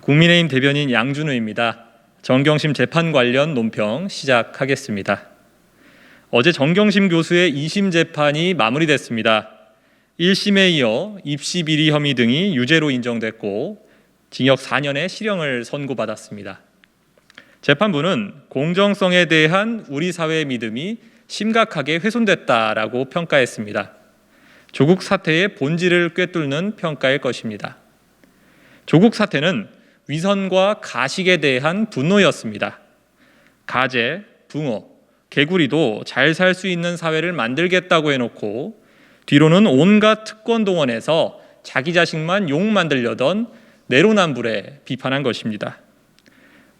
국민의힘 대변인 양준우입니다. 정경심 재판 관련 논평 시작하겠습니다. 어제 정경심 교수의 2심 재판이 마무리됐습니다. 1심에 이어 입시 비리 혐의 등이 유죄로 인정됐고 징역 4년의 실형을 선고받았습니다. 재판부는 공정성에 대한 우리 사회의 믿음이 심각하게 훼손됐다라고 평가했습니다. 조국 사태의 본질을 꿰뚫는 평가일 것입니다. 조국 사태는 위선과 가식에 대한 분노였습니다. 가재, 붕어, 개구리도 잘 살 수 있는 사회를 만들겠다고 해놓고 뒤로는 온갖 특권 동원해서 자기 자식만 욕 만들려던 내로남불에 비판한 것입니다.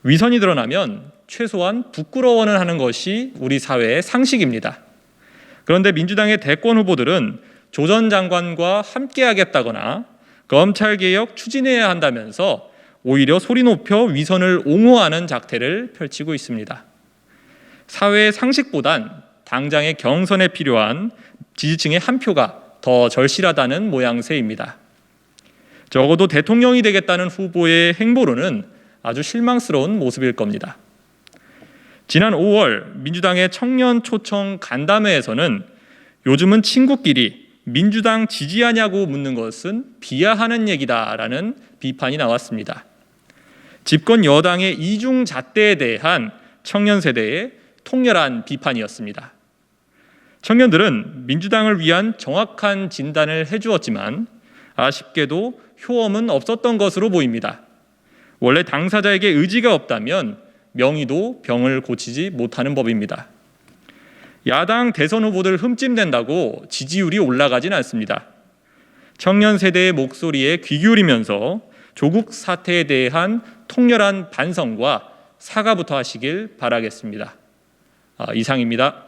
위선이 드러나면 최소한 부끄러워는 하는 것이 우리 사회의 상식입니다. 그런데 민주당의 대권 후보들은 조 전 장관과 함께하겠다거나 검찰 개혁 추진해야 한다면서 오히려 소리 높여 위선을 옹호하는 작태를 펼치고 있습니다. 사회의 상식보단 당장의 경선에 필요한 지지층의 한 표가 더 절실하다는 모양새입니다. 적어도 대통령이 되겠다는 후보의 행보로는 아주 실망스러운 모습일 겁니다. 지난 5월 민주당의 청년 초청 간담회에서는 요즘은 친구끼리 민주당 지지하냐고 묻는 것은 비하하는 얘기다라는 비판이 나왔습니다. 집권 여당의 이중 잣대에 대한 청년 세대의 통렬한 비판이었습니다. 청년들은 민주당을 위한 정확한 진단을 해주었지만 아쉽게도 효험은 없었던 것으로 보입니다. 원래 당사자에게 의지가 없다면 명의도 병을 고치지 못하는 법입니다. 야당 대선 후보들 흠집낸다고 지지율이 올라가진 않습니다. 청년 세대의 목소리에 귀 기울이면서 조국 사태에 대한 통렬한 반성과 사과부터 하시길 바라겠습니다. 아, 이상입니다.